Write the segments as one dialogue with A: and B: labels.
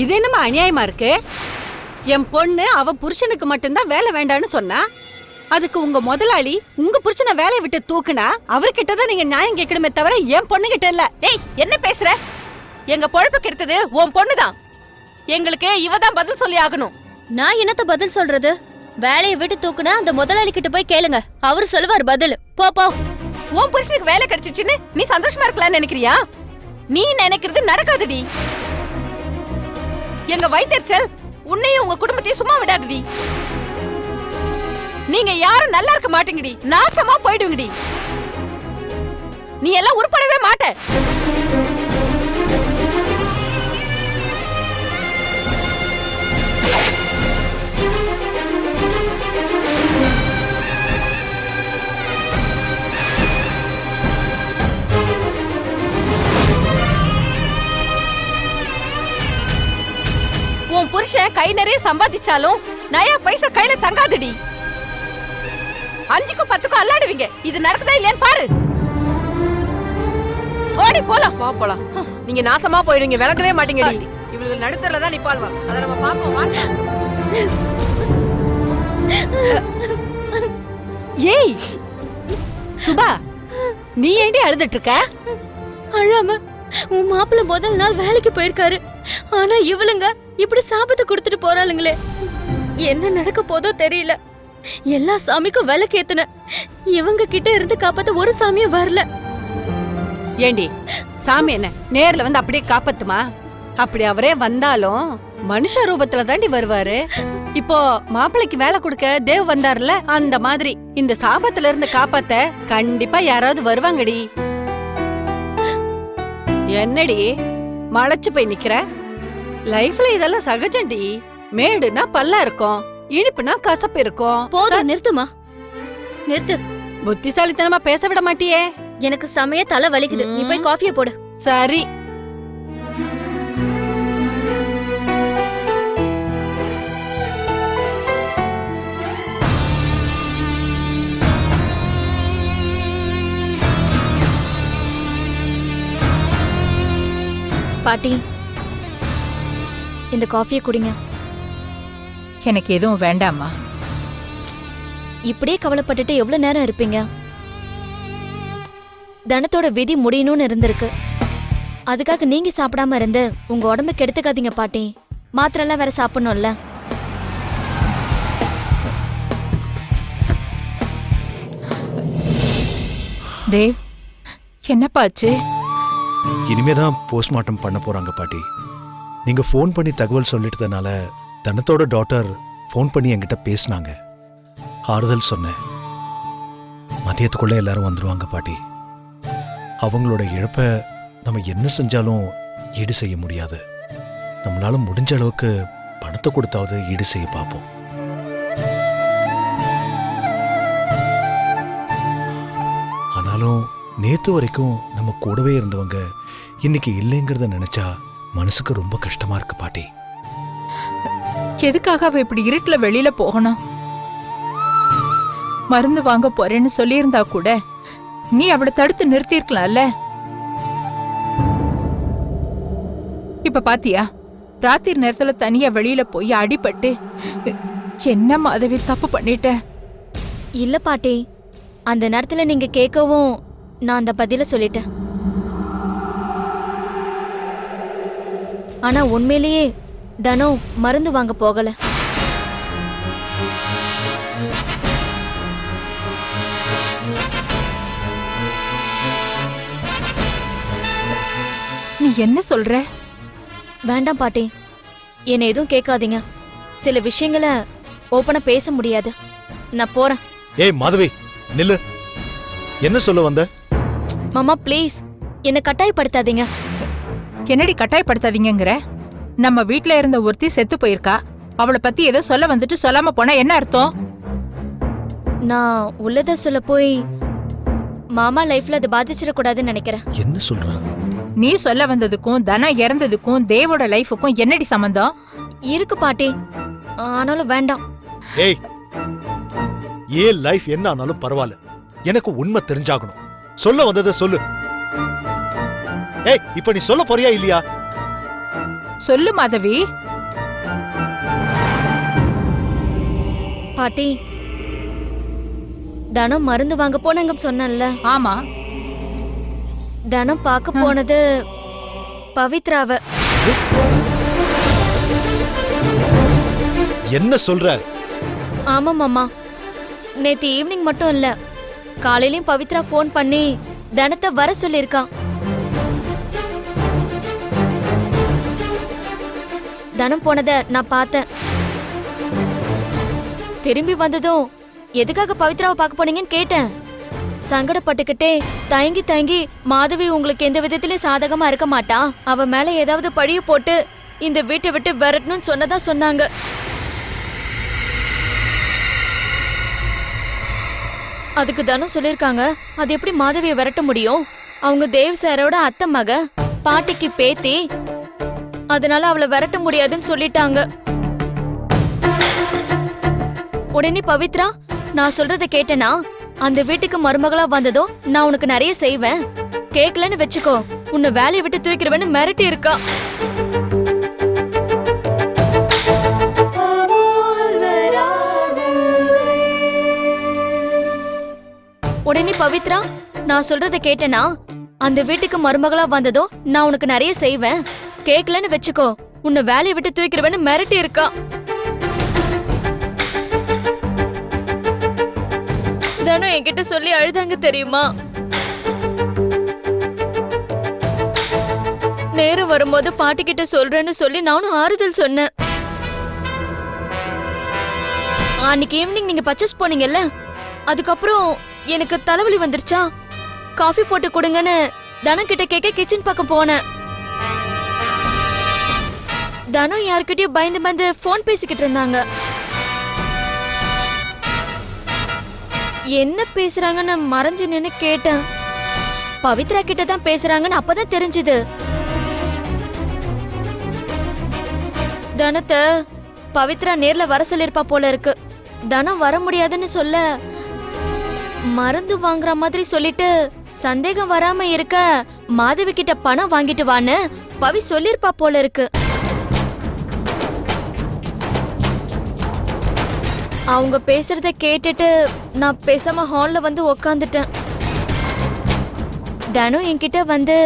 A: இது என்னமா அநியாயமா இருக்கு? என் பொண்ணு அவ புருஷனுக்கு மட்டும்தான் வேலை வேண்டான்னு சொன்னா? அதுக்கு உங்க முதலாளி உங்க புருஷனை வேலையை விட்டு தூக்குனா அவர்கிட்ட தான் நீங்க நியாயம் கேட்கணுமே தவிர என் பொண்ணு கிட்ட இல்ல.
B: ஏய் என்ன பேசுற? எங்க பொழப்பு கெடுத்தது உன் பொண்ணுதான். எங்களுக்கு இவ தான் பதில் சொல்லி ஆகணும்.
C: நான் என்னத்த பதில் சொல்றது? வேலையை விட்டு தூக்குனா அந்த முதலாளி கிட்ட போய் கேளுங்க. அவரு சொல்லுவார் பதில். போ போ.
B: உன் புருஷனுக்கு வேலை கிடைச்சிச்சுன்னு நீ சந்தோஷமா இருக்கலாம்னு நினைக்கிறியா? நீ நினைக்கிறது நடக்காதுடி. எங்க வயித்தெரிச்சல் உன்னையும் உங்க குடும்பத்தையும் சும்மா விடாதுடி. நீங்க யாரும் நல்லா இருக்க மாட்டீங்கடி. நாசமா போயிடுவீங்கடி. நீ எல்லாம் உருப்படவே மாட்ட. உன் புருஷன் கை நிறைய சம்பாதிச்சாலும் நயா பைசா கையில தங்காதுடி. அஞ்சுக்கும் பத்துக்கும் அல்லாடுவீங்க. இது நடக்குதா இல்லையான்னு பாரு. ஓடி போலாம்.
D: வா போலாம். நீங்க நாசமா போயிடுவீங்க. விளக்கவே மாட்டீங்கடி. இவளுக்கு நடுத்தரல தான் நிப்பாள்வா அத நம்ம பாப்போம் வாங்க.
A: ஏய் சுபா நீ ஏண்டி அழுதுட்டு இருக்க
C: அழாம உன் மாப்பிள்ள முதல் நாள் வேலைக்கு போயிருக்காரு. ஆனா இவளுங்க இப்படி சாபத்தை கொடுத்துட்டு போறாளுங்களே. என்ன நடக்க போதோ தெரியல. எல்லா சாமிக்கும் விளக்கு ஏத்துன இவங்க கிட்ட இருந்து காப்பாத்த ஒரு சாமியும் வரல.
A: ஏண்டி சாமி என்ன நேர்ல வந்து அப்படியே காப்பாத்துமா? அப்படி அவரே வந்தாலும் மனுஷ ரூபத்துல தாண்டி வருவாரு. இப்போ மாப்பிளைக்கு வேலை கொடுக்க தேவ் வந்தார்ல அந்த மாதிரி இந்த சாபத்துல இருந்து காப்பாத்த கண்டிப்பா யாராவது வருவாங்கடி. என்னடி மலைச்சு போய் நிக்கிற? லைஃப்ல இதெல்லாம் சகஜம்டி. மேடுனா பல்லா இருக்கும் இனிப்புனா கசப்பு இருக்கும்.
C: போதும் நிறுத்துமா? நிறுத்து.
A: புத்திசாலித்தனமா பேச விட மாட்டியே.
C: எனக்கு செமைய தலை வலிக்குது. நீ போய் காஃபிய போடு.
A: சரி.
C: பாட்டி இந்த காஃபியை குடிங்க.
E: எனக்கு எதுவும் வேண்டாம்மா.
C: இப்படியே கவலைப்பட்டுட்டு எவ்வளவு நேரம் இருப்பீங்க? தனத்தோட விதி முடியணும்னு இருந்திருக்கு. அதுக்காக நீங்க சாப்பிடாம இருந்து உங்க உடம்பு கெடுத்துக்காதீங்க பாட்டி. மாத்திரை எல்லாம் வேற சாப்பிடணும்ல.
E: தேவ் என்னப்பாச்சு
F: இனிமே தான் போஸ்ட்மார்ட்டம் பண்ண போறாங்க பாட்டி. நீங்க ஃபோன் பண்ணி தகவல் சொல்லிட்டதுனால தனத்தோட டாட்டர் ஃபோன் பண்ணி என்கிட்ட பேசினாங்க. ஆறுதல் சொன்னேன். மதியத்துக்குள்ள எல்லாரும் வந்துடுவாங்க பாட்டி. அவங்களோட இழப்பை நம்ம என்ன செஞ்சாலும் ஈடு செய்ய முடியாது. நம்மளால முடிஞ்ச அளவுக்கு பணத்தை கொடுத்தாவது ஈடு செய்ய பார்ப்போம். ஆனாலும் நேத்து வரைக்கும் நம்ம கூடவே இருந்தவங்க இன்னைக்கு இல்லைங்கிறத நினைச்சா மனசுக்கு ரொம்ப கஷ்டமா இருக்கு பாட்டி.
E: எதுக்காக அவ இப்படி இருட்டுல வெளியில போகணும்? மருந்து வாங்க போறேன்னு சொல்லியிருந்தா கூட நீ அவளை தடுத்து நிறுத்தியிருக்கலாம்ல? இப்ப பாத்தியா ராத்திரி நேரத்துல தனியா வெளியில போய் அடிபட்டு என்ன மாதவி தப்பு பண்ணிட்ட?
C: இல்ல பாட்டி அந்த நேரத்துல நீங்க கேட்கவும் நான் அந்த பதில சொல்லிட்டேன். ஆனா உண்மையிலேயே தனோ மருந்து வாங்க போகல.
E: நீ என்ன சொல்ற?
C: வேண்டாம் பாட்டி. என்னை எதுவும் கேட்காதீங்க. சில விஷயங்களை ஓப்பனா பேச முடியாது. நான் போறேன்.
F: ஏய் மாதவி நில்லு. என்ன சொல்ல வந்த?
C: மாமா ப்ளீஸ். என்னை கட்டாயப்படுத்தாதீங்க.
E: என்னடி கட்டாயப்படுத்தாதீங்கங்கிற? நம்ம வீட்ல இருந்த ஒருத்தி செத்து போயிருக்கா. அவளை பத்தி ஏதோ சொல்ல வந்துட்டு சொல்லாம போனா என்ன அர்த்தம்?
C: நான் உள்ளத சொல்ல போய் மாமா லைஃப்ல அது பாதிச்சிடக்கூடாதுன்னு நினைக்கிறேன்.
F: என்ன சொல்றான்
E: நீ சொல்ல வந்ததுக்கும் தனம் இறந்ததுக்கும் தேவோட லைஃபுக்கும் என்னடி சம்பந்தம்?
C: இருக்கு பாட்டி. ஆனாலும் வேண்டாம்.
F: ஏய் ஏன் லைஃப் என்ன ஆனாலும் பரவாயில்ல. எனக்கு உண்மை தெரிஞ்சாகணும். சொல்ல வந்ததை சொல்லு. ஏய் இப்ப நீ சொல்ல போறியா இல்லையா?
E: சொல்லு மாதவி.
C: பாட்டி தனம் மருந்து வாங்க போனாங்க சொன்னேன்ல.
E: ஆமா.
C: தனம் பார்க்க போனது பவித்ராவ.
F: என்ன சொல்ற?
C: ஆமா மாமா. நேத்து ஈவினிங் மட்டும் இல்ல காலையிலயும் பவித்ரா ஃபோன் பண்ணி தனத்தை வர சொல்லியிருக்கான். தனம் போனத நான் பார்த்தேன். திரும்பி வந்ததும் எதுக்காக பவித்ராவை பார்க்க போனீங்கன்னு கேட்டேன். சங்கடப்பட்டுக்கிட்டே தயங்கி தயங்கி மாதவி உங்களுக்கு எந்த விதத்திலயும் சாதகமா இருக்க மாட்டா. அவ மேல ஏதாவது பழிய போட்டு இந்த வீட்டை விட்டு விரட்டணும்னு சொன்னதா சொன்னாங்க. அதுக்கு தனம் சொல்லியிருக்காங்க அது எப்படி மாதவியை விரட்ட முடியும்? அவங்க தேவ் சாரோட அத்தை மக பாட்டிக்கு பேத்தி அதனால அவளை விரட்ட முடியாதுன்னு சொல்லிட்டாங்க. உடனே பவித்ரா நான் சொல்றத கேட்டனா? அந்த வீட்டுக்கு மருமகளா வந்ததோ நான் உனக்கு நிறைய செய்வேன். கேக்கலன்னு வச்சுக்கோ உன்னை வேலையை விட்டு தூக்கிடுவேன்னு மிரட்டி இருக்கா. உடனே பவித்ரா நான் சொல்றத கேட்டனா? அந்த வீட்டுக்கு மருமகளா வந்ததோ நான் உனக்கு நிறைய செய்வேன். கேக்கலன்னு வச்சுக்கோ. உன்னை வேலையை விட்டு தூக்கிடுவேன்னு மிரட்டி இருக்கா. தினம் என்கிட்ட சொல்லி அழுதாங்க தெரியுமா? நேரம் வரும்போது பாட்டி கிட்ட சொல்றேன்னு சொல்லி நானும் ஆறுதல் சொன்னேன். அன்னைக்கு ஈவினிங் நீங்க பர்ச்சேஸ் போனீங்கல்ல? அதுக்கப்புறம் எனக்கு தலைவலி வந்துருச்சா? காஃபி போட்டு கொடுங்கன்னு தனம் கிட்ட கேட்க கிச்சன் பக்கம் போனேன். தனம் யார்கிட்டயும் பயந்து பயந்து ஃபோன் பேசிக்கிட்டு இருந்தாங்க. என்ன பேசுறாங்கன்னு மறைஞ்சு நின்னு கேட்டேன். பவித்ரா கிட்ட தான் பேசுறாங்கன்னு அப்பதான் தெரிஞ்சது. தனத்தை பவித்ரா நேர்ல வர சொல்லிருப்பா போல இருக்கு. தனம் வர முடியாதுன்னு சொல்ல மருந்து வாங்குற மாதிரி சொல்லிட்டு சந்தேகம் வராம இருக்க மாதவி கிட்ட பணம் வாங்கிட்டு வான்னு பவி சொல்லிருப்பா போல இருக்கு. அவங்க பேசுறத கேட்டுட்டு நான் பேசாம ஹால்ல வந்து உக்காந்துட்டேன். தனம் என்கிட்ட வந்து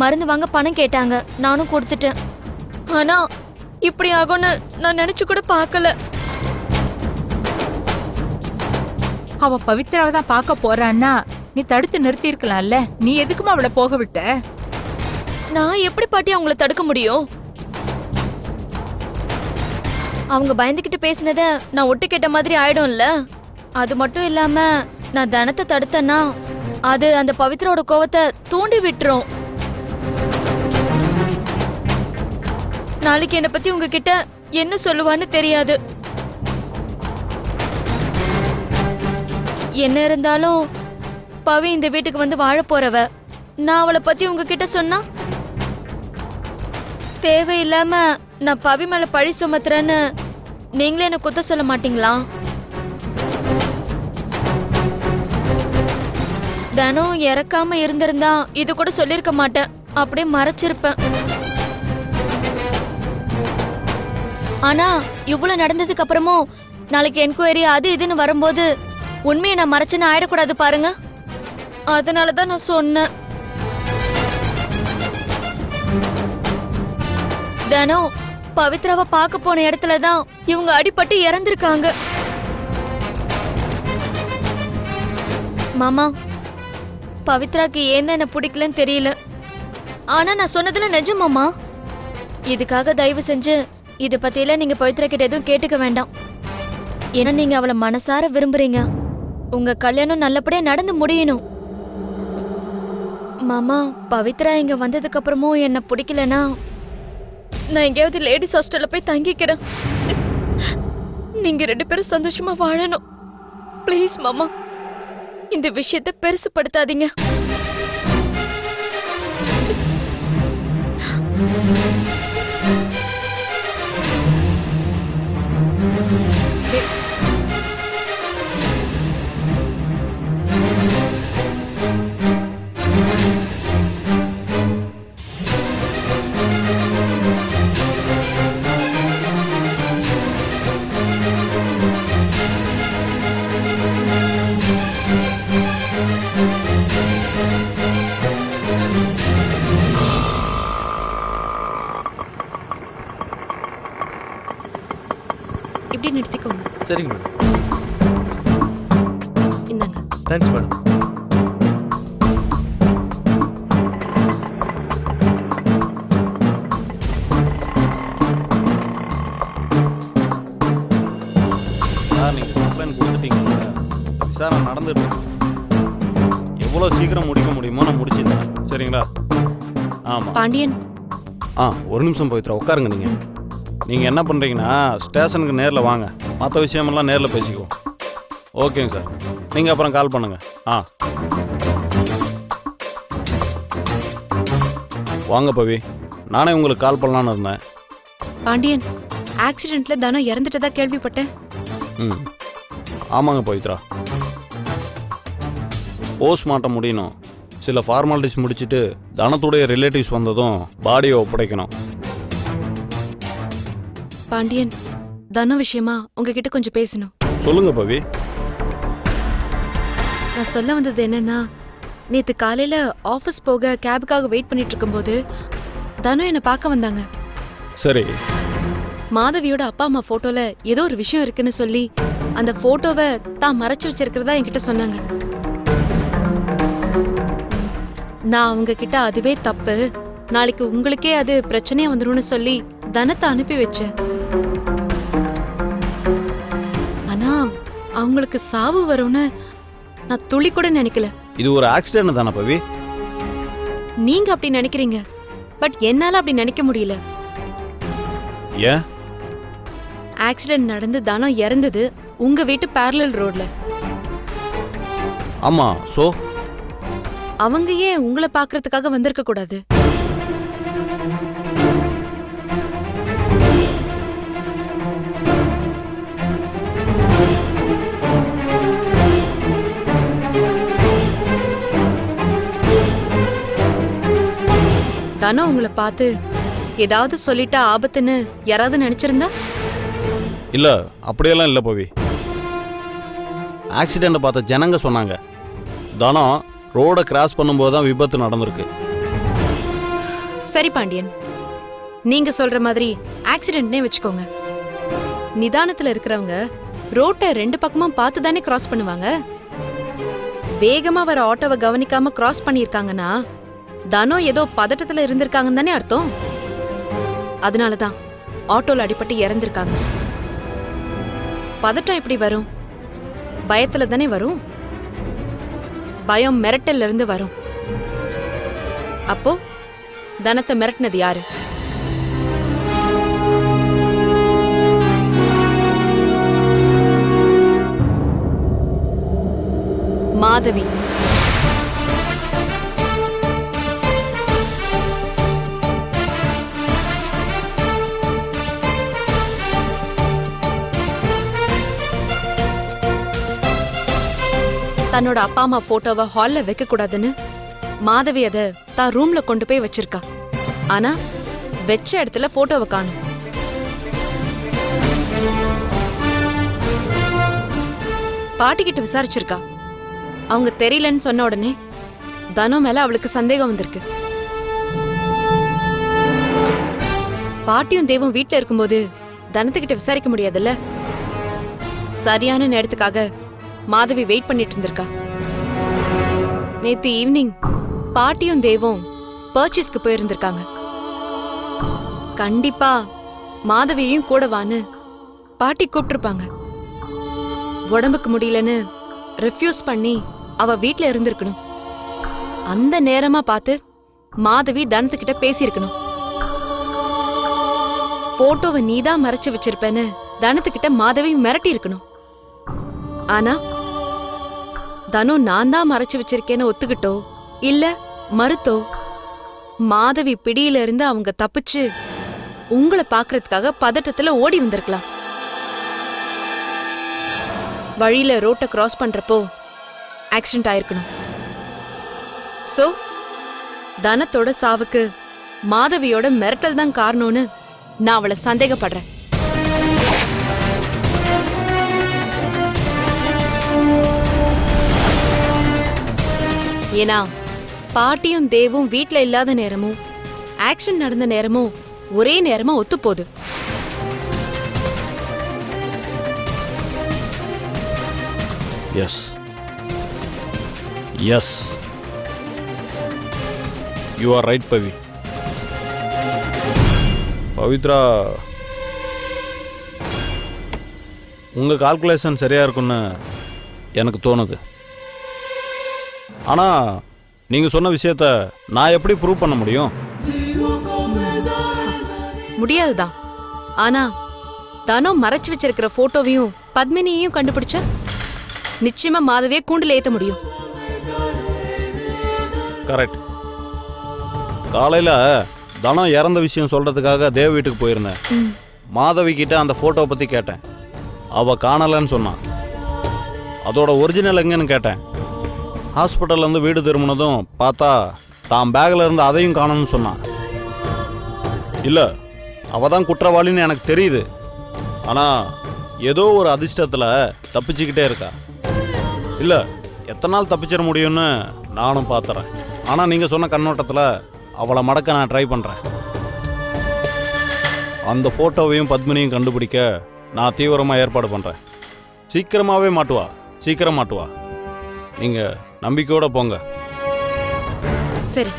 C: மருந்து வாங்க பணம் கேட்டாங்க. நானும் கொடுத்துட்டேன். ஆனா இப்படி ஆகும்னு நான் நினைச்சு கூட பார்க்கல.
E: அவ பவித்ராவை தான் பார்க்க போறான்னா நீ தடுத்து நிறுத்தி இருக்கலாம்ல நீ எதுக்குமா அவளை போக விட்ட?
C: நான் எப்படி பாட்டி அவங்கள தடுக்க முடியும்? அவங்க பயந்துக்கிட்டு பேசினத நான் ஒட்டு கேட்ட மாதிரி ஆயிடும்ல? அது மட்டும் இல்லாம நான் தனத்தை தடுத்தேன்னா அது அந்த பவித்ரோட கோவத்தை தூண்டி விட்டுரும். நாளைக்கு என்னை பத்தி உங்ககிட்ட என்ன சொல்லுவான்னு தெரியாது. என்ன இருந்தாலும் பவி இந்த வீட்டுக்கு வந்து வாழ போறவ நான் அவளை பத்தி உங்ககிட்ட சொன்னா? தேவையில்லாம நான் பவி மேல பழி சுமத்துறேன்னு நீங்களே என்ன குத்த சொல்ல மாட்டீங்களா? தினம் இறக்காம இருந்திருந்தா இது கூட சொல்லிருக்க மாட்டேன். அப்படியே மறைச்சிருப்பேன். ஆனா இவ்வளவு நடந்ததுக்கு அப்புறமும் நாளைக்கு என்கொயரி அது இதுன்னு வரும்போது உண்மையை நான் மறைச்சுன்னு ஆயிடக்கூடாது பாருங்க. அதனால தான் நான் சொன்னேன். தினம் பவித்ராவை பார்க்க போன இடத்துல தான் இவங்க அடிபட்டு இறந்திருக்காங்க. மாமா பவித்ராக்கு ஏன் என்ன பிடிக்கலன்னு தெரியல. ஆனா நான் சொன்னதுல நிஜம் மாமா. இதுக்காக தயவு செஞ்சு இத பத்தியெல்லாம் நீங்க பவித்ரா கிட்ட எதுவும் கேட்டுக்க வேண்டாம். ஏன்னா நீங்க அவளை மனசார விரும்புறீங்க. உங்க கல்யாணம் நல்லபடியா நடந்து முடியணும். மாமா பவித்ரா இங்க வந்ததுக்கு அப்புறமும் என்ன பிடிக்கலனா நான் எங்கேயாவது லேடிஸ் ஹாஸ்டல்ல போய் தங்கிக்கிறேன். நீங்க ரெண்டு பேரும் சந்தோஷமா வாழணும். ப்ளீஸ் மாமா. இந்த விஷயத்தை பெருசுப்படுத்தாதீங்க.
F: தேங்க்ஸ் மேடம்
G: சார் நீங்கள் கம்ப்ளைண்ட் கொடுத்துட்டீங்கல்ல விசாரணை நடந்துட்டு இருக்கு. எவ்வளோ சீக்கிரம் முடிக்க முடியுமோ நான் முடிச்சிட்டேன் சரிங்களா? ஆமாம்
H: பாண்டியன்.
G: ஆ ஒரு நிமிஷம் போய்த்துறேன் உட்காருங்க நீங்கள் நீங்கள் என்ன பண்ணுறீங்கன்னா ஸ்டேஷனுக்கு நேரில் வாங்க. மற்ற விஷயமெல்லாம் நேரில் பேசிக்குவோம். ஓகேங்க சார். நீங்கள் அப்புறம் கால் பண்ணுங்கள் ஆ. வாங்க பவி. நானே உங்களுக்கு கால் பண்ணலான்னு இருந்தேன்.
H: பாண்டியன் ஆக்சிடென்ட்ல தனம் இறந்துட்டதா கேள்விப்பட்டேன்.
G: ம். ஆமாங்க பவித்ரா. போஸ்ட்மார்ட்டம் முடியணும். சில ஃபார்மாலிட்டிஸ் முடிச்சுட்டு தனத்துடைய ரிலேட்டிவ்ஸ் வந்ததும் பாடியை ஒப்படைக்கணும்.
H: பாண்டியன் தனம் விஷயமா உங்ககிட்ட கொஞ்சம் பேசணும்.
G: சொல்லுங்க பவி.
H: நான் சொல்ல வந்தது என்னன்னா நேத்து காலையில ஆபீஸ் போக கேபுக்காக வெயிட் பண்ணிட்டு இருக்கும்போது தனம் என்னை பார்க்க வந்தாங்க.
G: சரி.
H: மாதவியோட அப்பா அம்மா போட்டோல ஏதோ ஒரு விஷயம் இருக்குன்னு சொல்லி அந்த போட்டோவை தான் மறைச்சு வச்சிருக்கிறதா என்கிட்ட சொன்னாங்க. நான் அவங்க கிட்ட அதுவே தப்பு. நாளைக்கு உங்களுக்கே அது பிரச்சனையா வந்துரும்னு சொல்லி தனத்தை அனுப்பி வச்சேன். ஆனா அவங்களுக்கு சாவு வரும்னு நான் துளி கூட நினைக்கல.
G: இது ஒரு ஆக்சிடென்ட் தானே பவி?
H: நீங்க அப்படி நினைக்கிறீங்க. பட் என்னால அப்படி நினைக்க முடியல.
G: ஏன்?
H: ஆக்சிடென்ட் நடந்து தனம் இறந்தது உங்க வீட்டு parallel ரோட்ல
G: ஆமாம் ஸோ
H: அவங்க ஏன் உங்களை பார்க்கறதுக்காக வந்திருக்க கூடாது? தனம் உங்களை பார்த்து ஏதாவது சொல்லிட்டா ஆபத்துன்னு யாராவது நினைச்சிருந்தா?
G: இல்லை அப்படியெல்லாம் இல்லை பவி. ஆக்சிடெண்ட்டை பார்த்த ஜனங்க சொன்னாங்க. தனம் ரோடை கிராஸ் பண்ணும்போது தான் விபத்து நடந்திருக்கு.
H: சரி பாண்டியன் நீங்க சொல்ற மாதிரி ஆக்சிடென்ட்னே வச்சுக்கோங்க. நிதானத்துல இருக்கிறவங்க ரோட்டை ரெண்டு பக்கமும் பார்த்து தானே கிராஸ் பண்ணுவாங்க? வேகமா வர ஆட்டோவை கவனிக்காம கிராஸ் பண்ணியிருக்காங்கன்னா தனோ ஏதோ பதட்டத்துல இருந்திருக்காங்கன்னு தானே அர்த்தம்? அதனாலதான் ஆட்டோல அடிபட்டு இறந்திருக்காங்க. பதட்டம் எப்படி வரும்? பயத்துல தானே வரும்? பயம் மிரட்டல்ல இருந்து வரும். அப்போ தனத்தை மிரட்டினது யாரு? மாதவி. தன்னோட அப்பா அம்மா போட்டோவை ஹால்ல வைக்க கூடாதுன்னு மாதவி அதை தான் ரூம்ல கொண்டு போய் வச்சிருக்கா. ஆனா வெச்ச இடத்துல போட்டோவை காணும். பாட்டிகிட்ட விசாரிச்சிருக்கா. அவங்க தெரியலன்னு சொன்ன உடனே தனு மேல அவளுக்கு சந்தேகம் வந்திருக்கு. பாட்டியும் தேவும் வீட்ல இருக்கும்போது தனத்துக்கிட்ட விசாரிக்க முடியாதுல்ல? சரியான நேரத்துக்காக மாதவி வெயிட் பண்ணிட்டு இருந்திருக்கா. நேத்து ஈவினிங் பாட்டியும் தேவும் பர்ச்சேஸ்க்கு போயிருந்திருக்காங்க. கண்டிப்பா மாதவியையும் கூட வான்னு பாட்டி கூப்பிட்டுருப்பாங்க. உடம்புக்கு முடியலன்னு ரெஃப்யூஸ் பண்ணி அவ வீட்ல இருந்திருக்கணும். அந்த நேரமா பார்த்து மாதவி தனத்துக்கிட்ட பேசியிருக்கணும். போட்டோவை நீதான் மறைச்சு வச்சிருப்பேன்னு தனத்துக்கிட்ட மாதவி மிரட்டி இருக்கணும் ஆனா தனு நான் தான் மறைச்சு வச்சிருக்கேன்னு ஒத்துக்கிட்டோ? இல்ல மறுத்தோ? மாதவி பிடியில இருந்து அவங்க தப்பிச்சு உங்களை பாக்குறதுக்காக பதட்டத்துல ஓடி வந்திருக்கலாம். வழியில ரோட்டை கிராஸ் பண்றப்போ ஆக்சிடென்ட் ஆயிருக்கணும். சோ தனத்தோட சாவுக்கு மாதவியோட மிரட்டல் தான் காரணம்னு நான் அவளை சந்தேகப்படுறேன். ஏன்னா பாட்டியும் தேவும் வீட்டில் இல்லாத நேரமும் ஆக்சிடென்ட் நடந்த நேரமும் ஒரே நேரமா ஒத்துப்போகுது
G: yes yes you are right Pavi Pavithra உங்கள் கால்குலேஷன் சரியாக இருக்குன்னு எனக்கு தோணுது. ஆனால் நீங்கள் சொன்ன விஷயத்த நான் எப்படி ப்ரூவ் பண்ண முடியும்?
H: முடியாதுதான். ஆனா தனோ மறைச்சு வச்சிருக்கிற போட்டோவையும் பத்மினியையும் கண்டுபிடிச்சா நிச்சயமா மாதவியை கூண்டுல ஏத்த முடியும்.
G: கரெக்ட் காலையில் தனம் இறந்த விஷயம் சொல்கிறதுக்காக தேவ வீட்டுக்கு போயிருந்தேன். மாதவி கிட்ட அந்த ஃபோட்டோவை பற்றி கேட்டேன். அவள் காணலைன்னு சொன்னான். அதோட ஒரிஜினல் எங்கன்னு கேட்டேன். ஹாஸ்பிட்டல்லேருந்து வீடு திரும்பினதும் பார்த்தா தான் பேக்கில் இருந்து அதையும் காணணும்னு சொன்னான். இல்லை அவள் தான் குற்றவாளின்னு எனக்கு தெரியுது. ஆனால் ஏதோ ஒரு அதிர்ஷ்டத்தில் தப்பிச்சுக்கிட்டே இருக்கா. இல்லை எத்தனை நாள் தப்பிச்சிட முடியும்னு நானும் பார்த்துறேன் ஆனால் நீங்கள் சொன்ன கண்ணோட்டத்தில் அவளை மடக்க நான் ட்ரை பண்ணுறேன் அந்த ஃபோட்டோவையும் பத்மினியும் கண்டுபிடிக்க நான் தீவிரமாக ஏற்பாடு பண்ணுறேன் சீக்கிரமாகவே மாட்டுவா சீக்கிரம் மாட்டுவா. நீங்கள் நம்பிக்கையோட போங்க.
H: சரி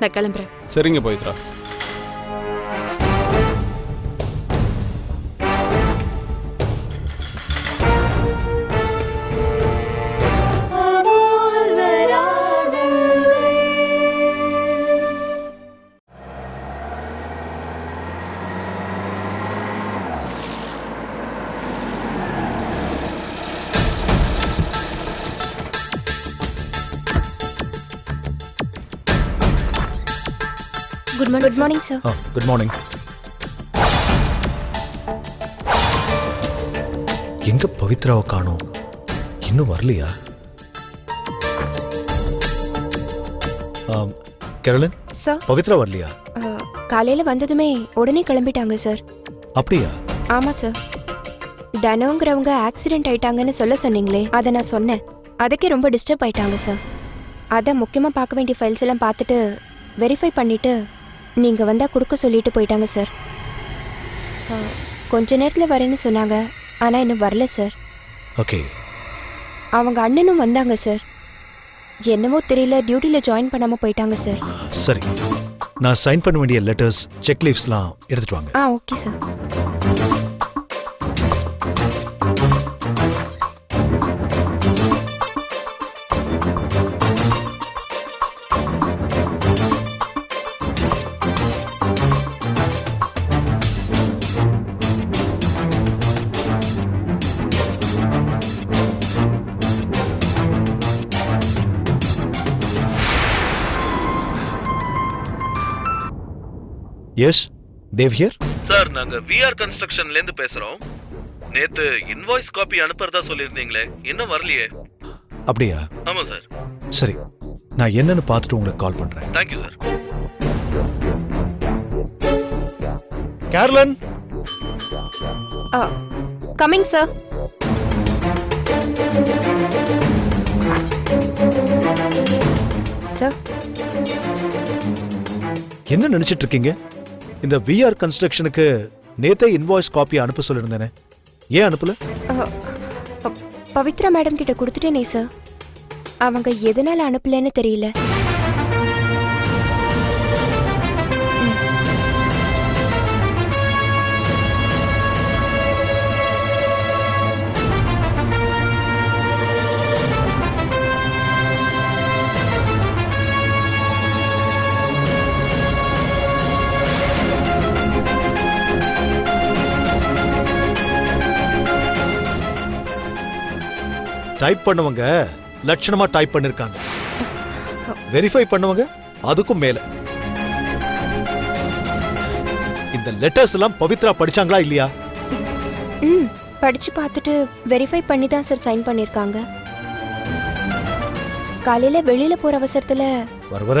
H: நான் கிளம்புறேன்.
G: சரிங்க Pavithra.
C: Good morning good morning sir
F: good morning எங்க பவித்ராவை காணோம்? இன்னும் வரலையா? ஆம், கேரளன்?
I: சார்
F: பவித்ரா வரலையா?
I: காலையில் வந்ததுமே உடனே கிளம்பிட்டாங்க சார்
F: அப்படியா?
I: ஆமாம் சார் தனோங்கிறவங்க ஆக்சிடென்ட் ஆயிட்டாங்கன்னு சொல்ல சொன்னீங்களே அதை நான் சொன்னேன். அதுக்கே ரொம்ப டிஸ்டர்ப் ஆயிட்டாங்க சார் அதை முக்கியமாக பார்க்க வேண்டிய ஃபைல்ஸ் எல்லாம் பார்த்துட்டு வெரிஃபை பண்ணிவிட்டு நீங்கள் வந்தால் கொடுக்க சொல்லிட்டு போயிட்டாங்க சார். கொஞ்ச நேரத்தில் வரேன்னு சொன்னாங்க. ஆனால் இன்னும் வரல சார்.
F: ஓகே.
I: அவங்க அண்ணனும் வந்தாங்க சார். என்னவோ தெரியல டியூட்டியில் ஜாயின் பண்ணாமல் போயிட்டாங்க சார்.
F: சரி. நான் சைன் பண்ண வேண்டிய லெட்டர்ஸ் செக் லீவ்ஸ்லாம் எடுத்துட்டு வாங்க.
I: ஆ okay sir.
F: Yes Dev here
J: sir நாங்க விஆர் கன்ஸ்ட்ரக்ஷன்ல இருந்து பேசுறோம். நேத்து இன்வாய்ஸ் காப்பி அனுப்புறதா சொல்லியிருந்தீங்களே இன்னும் வரலையே.
F: அப்படியா?
J: ஆமா சார்
F: சரி நான் என்னன்னு பார்த்துட்டு உங்களுக்கு கால் பண்றேன்.
J: தேங்க்யூ சார்
F: கேரளன்
I: கமிங் சார் சார்
F: என்ன நினைச்சிட்டு இருக்கீங்க? இந்த விஆர் கன்ஸ்ட்ரக்ஷனுக்கு நேத்தே இன்வாய்ஸ் காப்பி அனுப்ப சொல்லியிருந்தேனே ஏன் அனுப்பல?
I: பவித்ரா மேடம் கிட்ட கொடுத்துட்டேனே சார் அவங்க எதனால அனுப்பலன்னு தெரியல.
F: டைப் பண்ணவங்க. லட்சணமா டைப் பண்ணிருக்காங்க. வெரிஃபை பண்ணவங்க அதுக்கும் மேல. இந்த லெட்டர்ஸ் எல்லாம் பவித்ரா படிச்சாங்களா இல்லையா?
I: ம் படிச்சு பார்த்துட்டு வெரிஃபை பண்ணி தான் சார் சைன் பண்ணியிருக்காங்க காலையில வெளியில போற அவசரத்துல
F: வர வர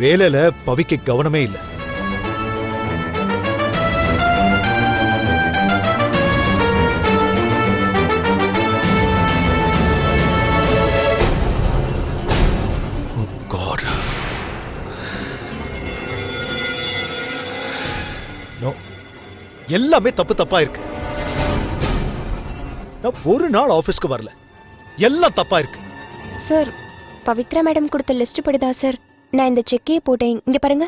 F: வேலையில பவிக்கு கவனமே இல்ல. எல்லாமே தப்பு தப்பா இருக்கு. நான் ஒரு நாள் ஆபீஸ்க்கு வரல. எல்லாம் தப்பா இருக்கு.
I: சார் பவித்ரா மேடம் கொடுத்த லிஸ்ட் படிதான் சார். நான் இந்த செக்கையே போட்டேன். இங்க பாருங்க.